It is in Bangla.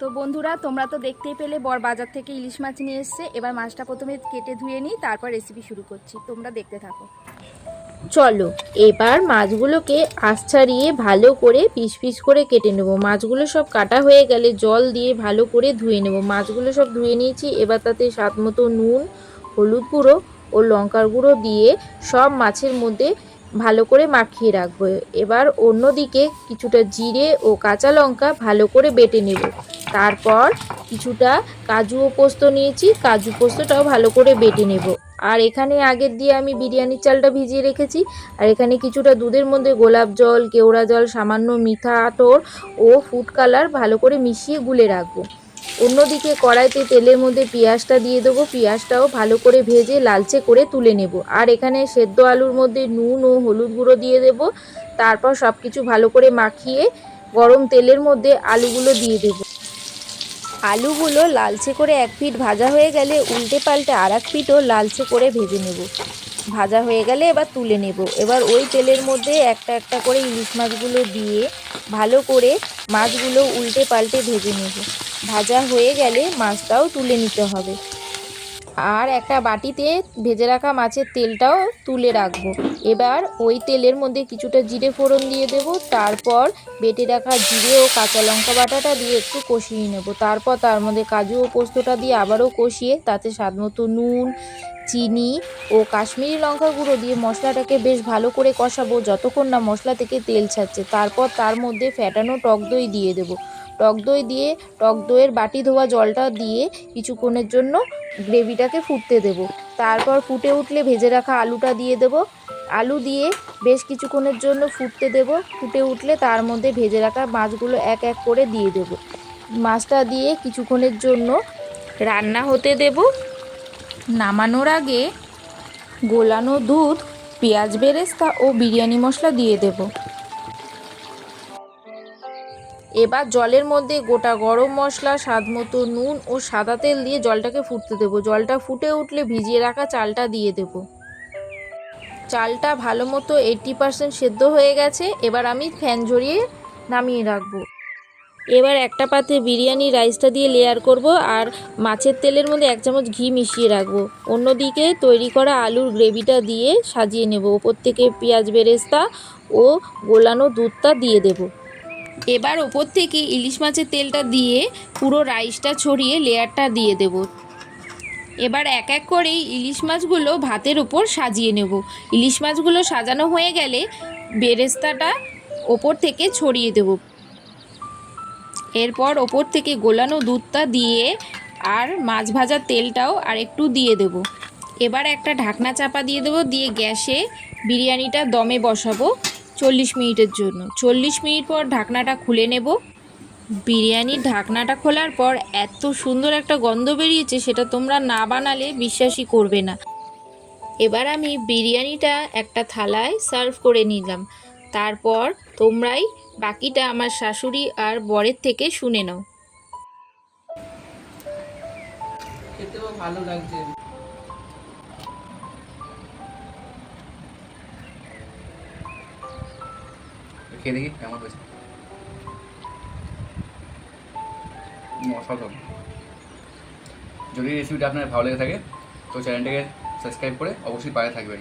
তো বন্ধুরা, তোমরা তো দেখতেই পেলে, বর বাজার থেকে ইলিশ মাছ নিয়ে এসছে। এবার মাছটা প্রথমে কেটে ধুয়ে নিই, তারপর রেসিপি শুরু করছি। তোমরা দেখতে থাকো। চলো, এবার মাছগুলোকে আঁশ ছাড়িয়ে ভালো করে পিস পিস করে কেটে নেব। মাছগুলো সব কাটা হয়ে গেলে জল দিয়ে ভালো করে ধুয়ে নেব। মাছগুলো সব ধুয়ে নিয়েছি, এবার তাতে স্বাদ মতো নুন, হলুদ গুঁড়ো ও লঙ্কার গুঁড়ো দিয়ে সব মাছের মধ্যে ভালো করে মাখিয়ে রাখব। এবার অন্যদিকে কিছুটা জিরে ও কাঁচা লঙ্কা ভালো করে বেটে নেব। তারপর কিছুটা কাজু ও পোস্ত নিয়েছি, কাজু পোস্তটাও ভালো করে বেটে নেব। আর এখানে আগের দিয়ে আমি বিরিয়ানির চালটা ভিজিয়ে রেখেছি। আর এখানে কিছুটা দুধের মধ্যে গোলাপ জল, কেওড়া জল, সামান্য মিঠা আতর ও ফুড কালার ভালো করে মিশিয়ে গুলে রাখব। অন্যদিকে কড়াইতে তেলের মধ্যে পেঁয়াজটা দিয়ে দেবো। পেঁয়াজটাও ভালো করে ভেজে লালচে করে তুলে নেব। আর এখানে সেদ্ধ আলুর মধ্যে নুন ও হলুদ গুঁড়ো দিয়ে দেব। তারপর সব কিছু ভালো করে মাখিয়ে গরম তেলের মধ্যে আলুগুলো দিয়ে দেবো। আলুগুলো লালচে করে এক পিঠ ভাজা হয়ে গেলে উল্টে পাল্টে আর এক পিঠও লালচে করে ভেজে নেব। ভাজা হয়ে গেলে এবার তুলে নেব। এবার ওই তেলের মধ্যে একটা একটা করে ইলিশ মাছগুলো দিয়ে ভালো করে মাছগুলো উল্টে পাল্টে ভেজে নেব। ভাজা হয়ে গেলে মাছটাও তুলে নিতে হবে। আর একটা বাটিতে ভেজে রাখা মাছের তেলটাও তুলে রাখব। এবার ওই তেলের মধ্যে কিছুটা জিরে ফোড়ন দিয়ে দেব। তারপর বেটে রাখা জিরে ও কাঁচা লঙ্কা বাটাটা দিয়ে একটু কষিয়ে নেব। তারপর তার মধ্যে কাজু ও পোস্তটা দিয়ে আবারও কষিয়ে তাতে স্বাদ মতো নুন, চিনি ও কাশ্মীরি লঙ্কা গুঁড়ো দিয়ে মশলাটাকে বেশ ভালো করে কষাবো। যতক্ষণ না মশলা থেকে তেল ছাড়ছে। তারপর তার মধ্যে ফ্যাটানো টক দই দিয়ে দেবো। টক দই দিয়ে, টক দইয়ের বাটি ধোয়া জলটা দিয়ে কিছুক্ষণের জন্য গ্রেভিটাকে ফুটতে দেব। তারপর ফুটে উঠলে ভেজে রাখা আলুটা দিয়ে দেব। আলু দিয়ে বেশ কিছুক্ষণের জন্য ফুটতে দেব। ফুটে উঠলে তার মধ্যে ভেজে রাখা মাছগুলো এক এক করে দিয়ে দেব। মাছটা দিয়ে কিছুক্ষণের জন্য রান্না হতে দেব। নামানোর আগে গোলানো দুধ, পেঁয়াজ বেরেস্তা ও বিরিয়ানি মশলা দিয়ে দেব। এবার জলের মধ্যে গোটা গরম মশলা স্বাদ মতো নুন ও সাদা তেল দিয়ে জলটাকে ফুটতে দেবো। জলটা ফুটে উঠলে ভিজিয়ে রাখা চালটা দিয়ে দেব। চালটা ভালো মতো এইট্টি পারসেন্ট সেদ্ধ হয়ে গেছে। এবার আমি ফ্যান ঝরিয়ে নামিয়ে রাখব। এবার একটা পাতে বিরিয়ানি, রাইসটা দিয়ে লেয়ার করব আর মাছের তেলের মধ্যে এক চামচ ঘি মিশিয়ে রাখব। অন্যদিকে তৈরি করা আলুর গ্রেভিটা দিয়ে সাজিয়ে নেব। ওপর থেকে পেঁয়াজ বেরেস্তা ও গোলানো দুধটা দিয়ে দেবো। এবার ওপর থেকে ইলিশ মাছের তেলটা দিয়ে পুরো রাইসটা ছড়িয়ে লেয়ারটা দিয়ে দেব। এবার এক এক করে ইলিশ মাছগুলো ভাতের ওপর সাজিয়ে নেব। ইলিশ মাছগুলো সাজানো হয়ে গেলে বেরেস্তাটা ওপর থেকে ছড়িয়ে দেব। এরপর ওপর থেকে গোলানো দুধটা দিয়ে আর মাছ ভাজার তেলটাও আর একটু দিয়ে দেব। এবার একটা ঢাকনা চাপা দিয়ে দেবো, দিয়ে গ্যাসে বিরিয়ানিটা দমে বসাবো। চল্লিশ মিনিটের জন্য। চল্লিশ মিনিট পর ঢাকনাটা খুলে নেব। বিরিয়ানির ঢাকনাটা খোলার পর এত সুন্দর একটা গন্ধ বেরিয়েছে, সেটা তোমরা না বানালে বিশ্বাসই করবে না। এবার আমি বিরিয়ানিটা একটা থালায় সার্ভ করে নিলাম। তারপর তোমরাই বাকিটা আমার শাশুড়ি আর বরের থেকে শুনে নাও। খেতেও ভালো লাগছে। খেয়ে দেখি, কেমন হয়েছে। অসাধারণ। যদি রেসিপিটা আপনার ভালো লেগে থাকে, তো চ্যানেলটাকে সাবস্ক্রাইব করে অবশ্যই পায়ে থাকবেন।